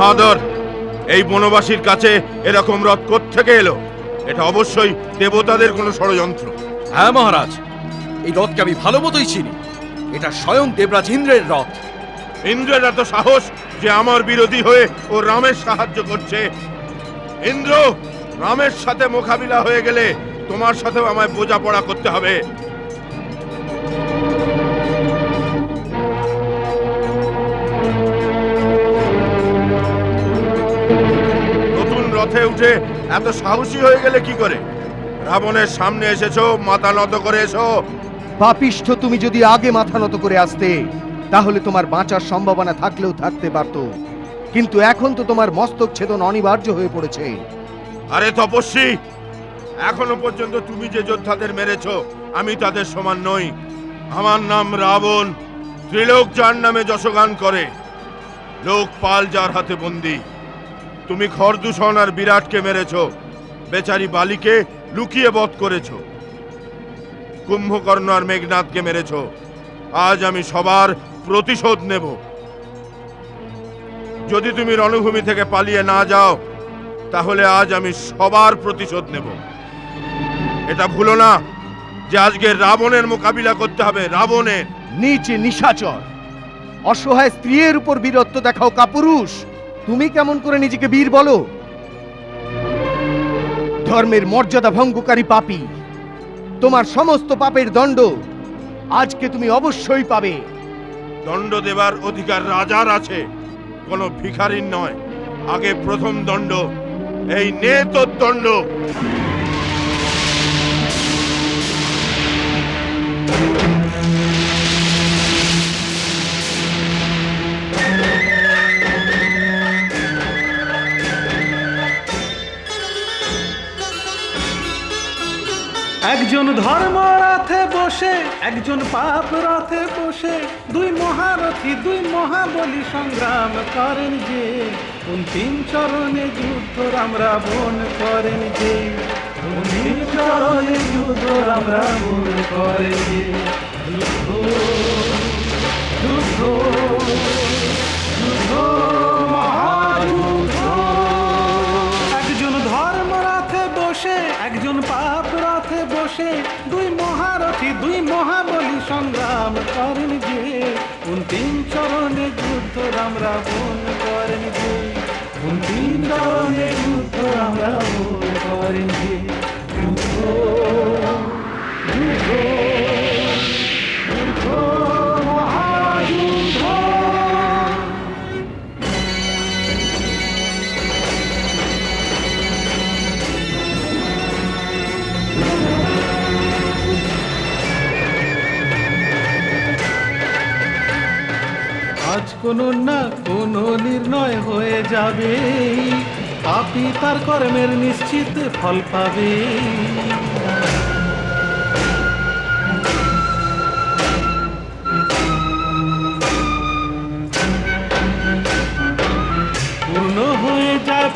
মহাদর এই বনবাসীর কাছে এরকম রথ থেকে এলো? এটা অবশ্যই দেবতাদের কোনো ষড়যন্ত্র। হ্যাঁ মহারাজ এই রথকে আমি ভালো মতোই চিনি। এটা স্বয়ং দেবরাজ ইন্দ্রের রথ। ইন্দ্রের এত সাহস যে আমার বিরোধী হয়ে ও রামের সাহায্য করছে। ইন্দ্র রামের সাথে মোকাবিলা হয়ে গেলে তোমার সাথেও আমায় বোঝাপড়া করতে হবে। রথে উঠে এত সাহসী হয়ে গেলে কি করে? রাবণের সামনে এসেছ মাথা নত করে এসো। পাপিষ্ঠ তুমি যদি আগে মাথা নত করে আসতে তাহলে তোমার বাঁচার সম্ভাবনা থাকলেও থাকতে পারত। কিন্তু এখন তো তোমার মস্তক ছেদন অনিবার্য হয়ে পড়েছে। আরে তপস্বী এখনও পর্যন্ত তুমি যে যোদ্ধাদের মেরেছো আমি তাদের সমান নই। আমার নাম রাবণ ত্রিলোক যার নামে যশগান করে। লোকপাল যার হাতে বন্দি। তুমি খরদূষণ আর বিরাটকে মেরেছো। বেচারি বালিকে লুকিয়ে বধ করেছ। কুম্ভকর্ণ আর মেঘনাথকে মেরেছ। আজ আমি সবার প্রতিশোধ নেব। যদি তুমি রণভূমি থেকে পালিয়ে না যাও, তাহলে আজ আমি সবার প্রতিশোধ নেব। এটা ভুলো না যে আজকে রাবণের মোকাবিলা করতে হবে। রাবণের নিচে নিশাচর। অসহায় স্ত্রীর উপর বীরত্ব দেখাও কাপুরুষ। তুমি কেমন করে নিজেকে বীর বলো? ধর্মের মর্যাদা ভঙ্গকারী পাপি। তোমার সমস্ত পাপের দণ্ড আজকে তুমি অবশ্যই পাবে। দণ্ড দেবার অধিকার রাজার আছে, কোনো ভিখারির নয়। আগে প্রথম দণ্ড, এই নে তোর দণ্ড। একজন ধর্ম রথে বসে, একজন পাপ রথে বসে, দুই মহারথী, দুই মহাবলী সংগ্রাম করেন যে, অন্তিম চরণে যুদ্ধ রাম রাবণ করেন যে, অন্তিম চরণে যুদ্ধ রাম রাবণ করেন যে, যুদ্ধ যুদ্ধ। দুই মহাবলী সংগ্রাম করেন যে অন্তিম চরণে যুদ্ধ রাম রাবণ করেন যে অন্তিম চরণে যুদ্ধ রাম রাবণ করেন যে, যুদ্ধ যুদ্ধ। আজ কোনো না কোন নির্ণয় হয়ে যাবে। পাপি তার কর্মের নিশ্চিত ফল পাবে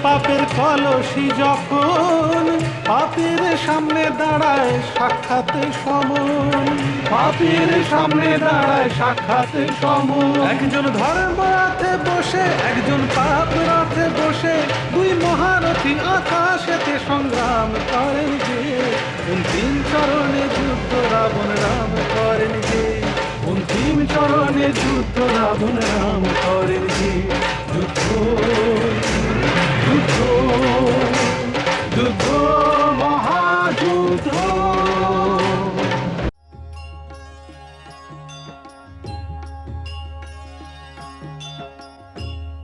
পাপের কলসি যখন পাপের সামনে দাঁড়ায়, সাক্ষাতে সমন। পাপের সামনে দাঁড়ায়, সাক্ষাতে সমন। একজন ধর্ম রাতে বসে, একজন পাপ রাতে বসে, দুই মহারথী আকাশেতে সংগ্রাম করেন যে, অন্তিম চরণে যুদ্ধ রাবণ রাম করেন যে, অন্তিম চরণে যুদ্ধ রাবণ রাম করেন যে।